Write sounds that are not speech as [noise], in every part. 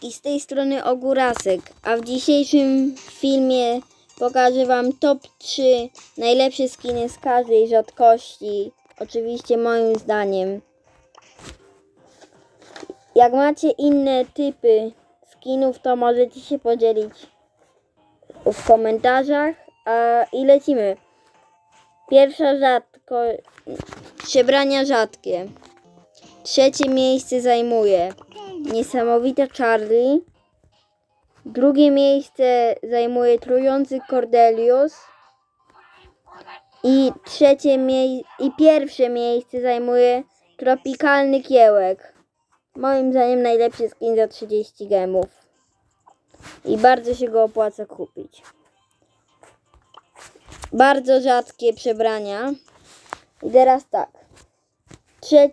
Siemaneczki, z tej strony Ogórasek, a w dzisiejszym filmie pokażę Wam top 3 najlepsze skiny z każdej rzadkości, oczywiście moim zdaniem. Jak macie inne typy skinów, to możecie się podzielić w komentarzach a, i lecimy. Pierwsza rzadko, przebrania rzadkie. Trzecie miejsce zajmuje Niesamowita Charlie. Drugie miejsce zajmuje Trujący Cordelius. I trzecie mie- i pierwsze miejsce zajmuje Tropikalny Kiełek. Moim zdaniem najlepszy skin za 30 gemów. I bardzo się go opłaca kupić. Bardzo rzadkie przebrania. I teraz tak. Trze-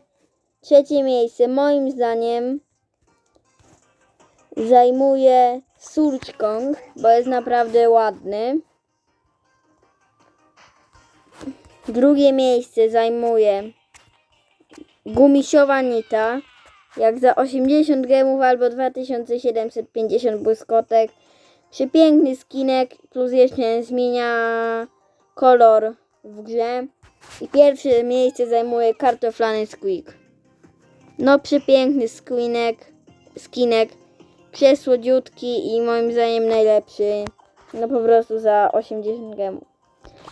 trzecie miejsce moim zdaniem zajmuje Surge Kong, bo jest naprawdę ładny. Drugie miejsce zajmuje Gumisiowa Nita, jak za 80 gemów albo 2750 błyskotek. Przepiękny skinek, plus jeszcze zmienia kolor w grze. I pierwsze miejsce zajmuje kartoflany Squeak. No przepiękny skinek, skinek przesłodziutki i moim zdaniem najlepszy. No po prostu za 80 gemów.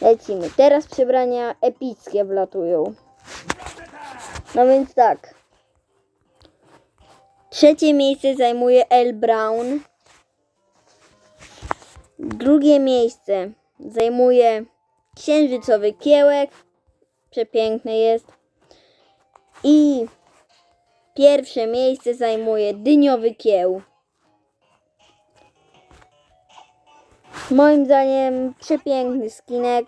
Lecimy. Teraz przebrania epickie wlatują. No więc tak. Trzecie miejsce zajmuje L. Brown. Drugie miejsce zajmuje księżycowy kiełek. Przepiękny jest. I pierwsze miejsce zajmuje dyniowy kieł. Moim zdaniem przepiękny skinek.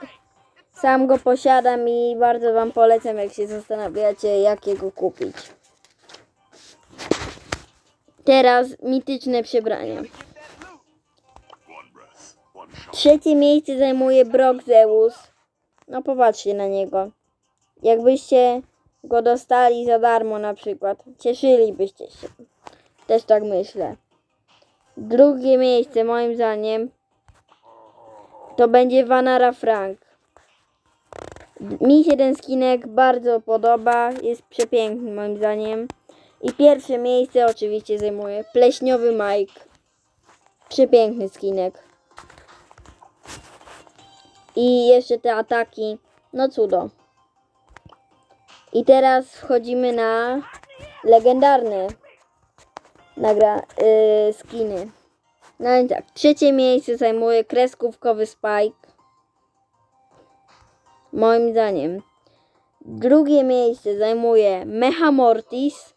Sam go posiadam i bardzo Wam polecam, jak się zastanawiacie, jakiego kupić. Teraz mityczne przebrania. Trzecie miejsce zajmuje Brock Zeus. No popatrzcie na niego. Jakbyście go dostali za darmo na przykład, cieszylibyście się. Też tak myślę. Drugie miejsce moim zdaniem to będzie Vanara Frank. Mi się ten skinek bardzo podoba, jest przepiękny moim zdaniem. I pierwsze miejsce oczywiście zajmuje Pleśniowy Mike. Przepiękny skinek. I jeszcze te ataki, no cudo. I teraz wchodzimy na legendarne nagra yy, skiny. No i tak, trzecie miejsce zajmuje kreskówkowy Spike. Moim zdaniem. Drugie miejsce zajmuje Mecha Mortis.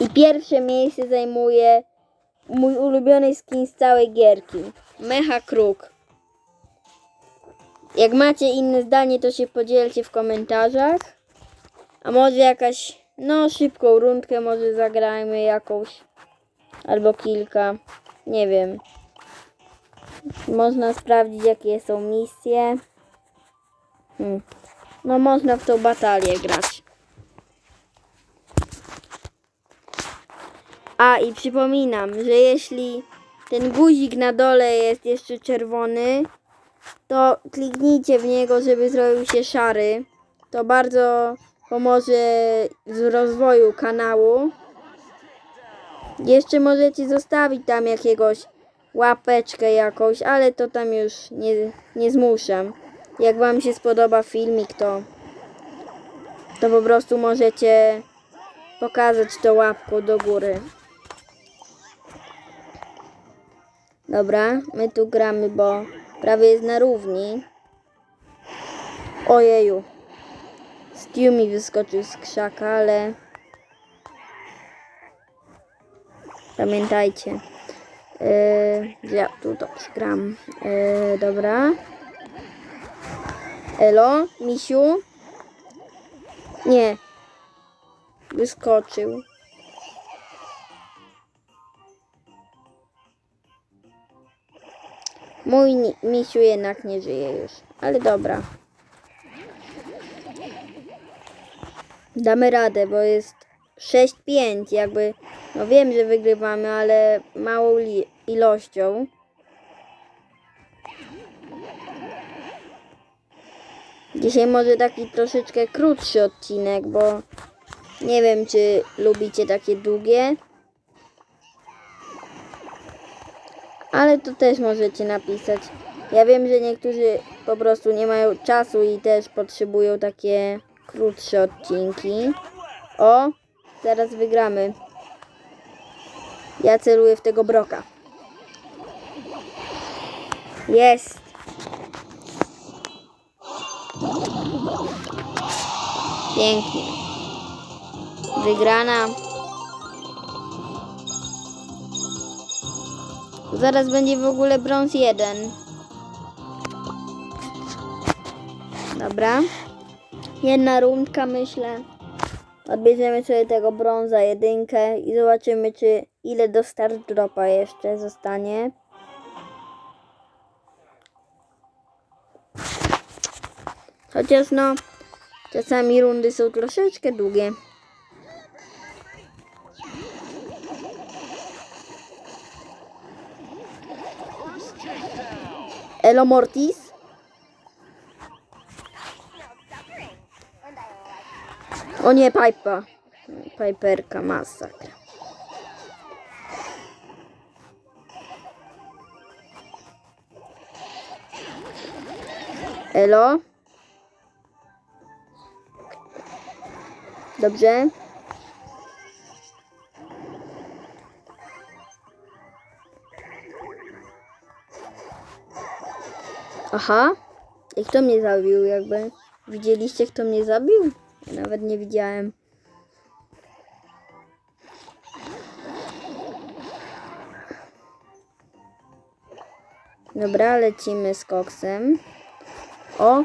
I pierwsze miejsce zajmuje mój ulubiony skin z całej gierki. Mecha Kruk. Jak macie inne zdanie, to się podzielcie w komentarzach. A może jakaś, no szybką rundkę może zagrajmy jakąś. Albo kilka. Nie wiem. Można sprawdzić jakie są misje. Hmm. No można w tą batalię grać. A i przypominam, że jeśli ten guzik na dole jest jeszcze czerwony, to kliknijcie w niego, żeby zrobił się szary. To bardzo pomoże w rozwoju kanału. Jeszcze możecie zostawić tam jakiegoś łapeczkę jakąś, ale to tam już nie, nie zmuszam. Jak Wam się spodoba filmik, to, to po prostu możecie pokazać to łapką do góry. Dobra, my tu gramy, bo prawie jest na równi. Ojeju. Stew mi wyskoczył z krzaka, ale... Pamiętajcie. Yy, ja tu dobrze gram. Yy, dobra. Elo, misiu? Nie. Wyskoczył. Mój misiu jednak nie żyje już. Ale dobra. Damy radę, bo jest 6-5. Jakby No wiem, że wygrywamy, ale małą ilością. Dzisiaj może taki troszeczkę krótszy odcinek, bo nie wiem, czy lubicie takie długie. Ale to też możecie napisać. Ja wiem, że niektórzy po prostu nie mają czasu i też potrzebują takie krótsze odcinki. O, zaraz wygramy. Ja celuję w tego broka. Jest. Pięknie. Wygrana. Zaraz będzie w ogóle brąz jeden. Dobra. Jedna rundka myślę. Odbierzemy sobie tego brąza jedynkę i zobaczymy, czy ile do start dropa jeszcze zostanie. Chociaż no, czasami rundy są troszeczkę długie. Elo Mortis. O nie, Pipa. Piperka, masakra. Elo. Dobrze. Aha. I kto mnie zabił jakby? Widzieliście kto mnie zabił? Ja nawet nie widziałem. Dobra, lecimy z koksem. O!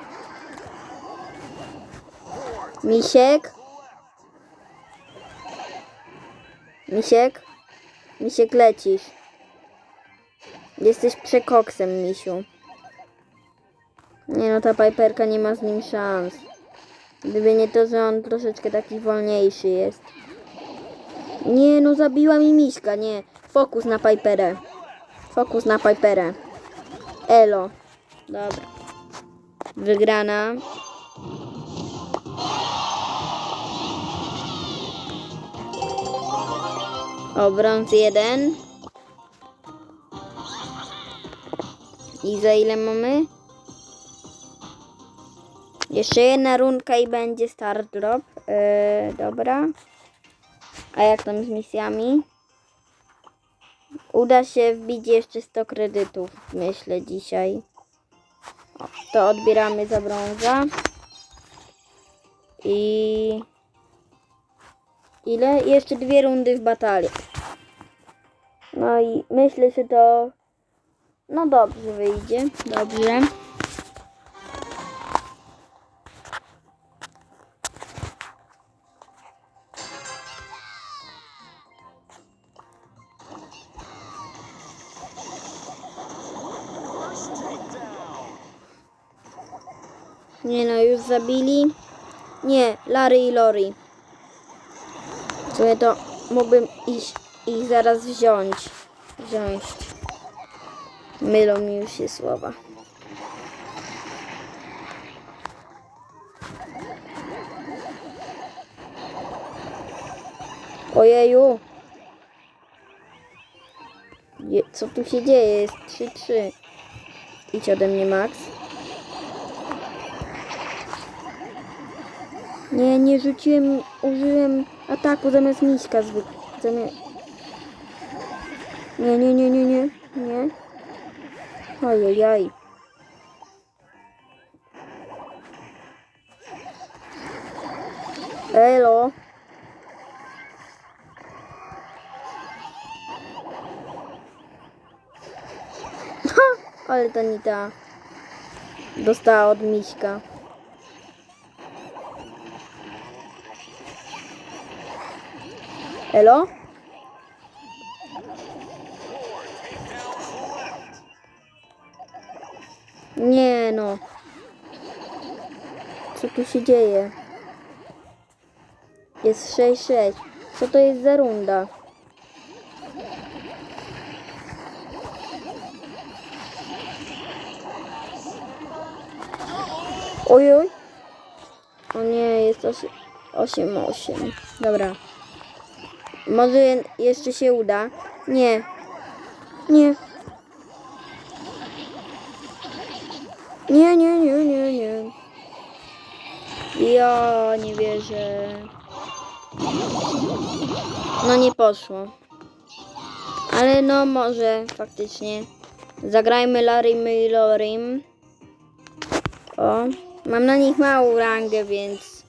Misiek. Misiek. Misiek lecisz. Jesteś przekoksem, misiu. Nie no, ta Piperka nie ma z nim szans. Gdyby nie to, że on troszeczkę taki wolniejszy jest. Nie no, zabiła mi miśka, nie. Fokus na Piperę. Fokus na Piperę. Elo. Dobra. Wygrana. O, brąz jeden. I za ile mamy? Jeszcze jedna rundka i będzie start drop. Yy, dobra. A jak tam z misjami? Uda się wbić jeszcze 100 kredytów, myślę, dzisiaj. To odbieramy za brąza. I... Ile? Jeszcze dwie rundy w batalii. No i myślę, że to... No dobrze wyjdzie. Dobrze. Nie no, już zabili. Nie, Larry i Lori. Ja to mógłbym iść ich zaraz wziąć. Wziąć. Mylą mi już się słowa. Ojeju. Je, co tu się dzieje? Jest 3-3. Idź ode mnie, Max. Nie, nie rzuciłem, użyłem ataku zamiast miśka zwykle. Zamiast... Nie, nie, nie, nie, nie, nie. Ojejaj. Elo. Ha, [laughs] ale ta Nita dostała od miśka. Elo? Nie no. Co tu się dzieje? Jest 6-6. Co to jest za runda? Ojoj. O nie, jest 8-8. Dobra. Może je- jeszcze się uda. Nie. Nie. Nie, nie, nie, nie, nie. Ja nie wierzę. No nie poszło. Ale no może faktycznie. Zagrajmy Larym i Lorim. O, mam na nich małą rangę, więc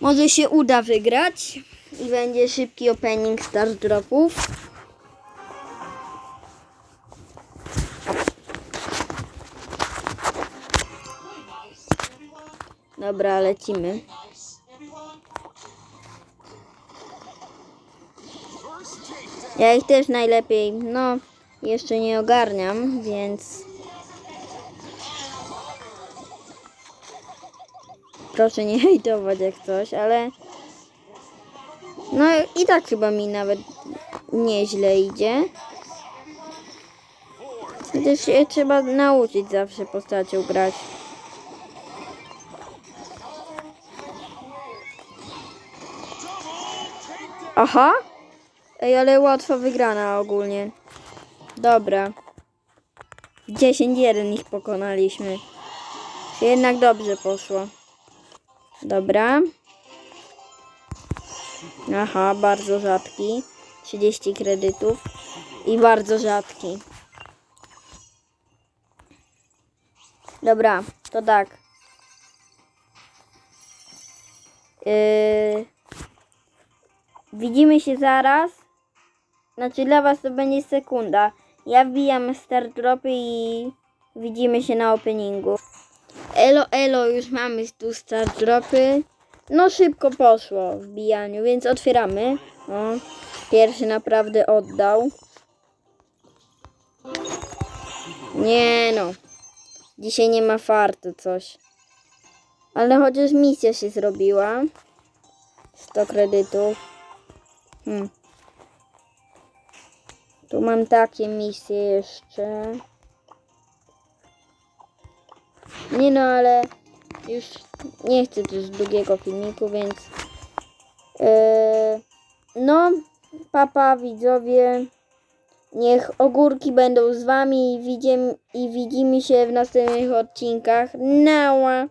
może się uda wygrać i będzie szybki opening star dropów. Dobra, lecimy. Ja ich też najlepiej, no, jeszcze nie ogarniam, więc proszę nie [laughs] hejtować jak coś, ale no i tak chyba mi nawet nieźle idzie. Chociaż się trzeba nauczyć zawsze postacią grać. Aha! Ej, ale łatwa wygrana ogólnie. Dobra. 10-1 ich pokonaliśmy. Jednak dobrze poszło. Dobra. Aha, bardzo rzadki. 30 kredytów. I bardzo rzadki. Dobra, to tak. Yy... Widzimy się zaraz. Znaczy dla was to będzie sekunda. Ja wbijam start dropy i widzimy się na openingu. Elo, elo, już mamy tu start dropy. No szybko poszło w wbijaniu, więc otwieramy. O, pierwszy naprawdę oddał. Nie no. Dzisiaj nie ma fartu coś. Ale chociaż misja się zrobiła. 100 kredytów. Hmm. Tu mam takie misje jeszcze. Nie no, ale już nie chcę też długiego filmiku, więc yy, no, papa widzowie, niech ogórki będą z wami i widzimy, i widzimy się w następnych odcinkach. Nała!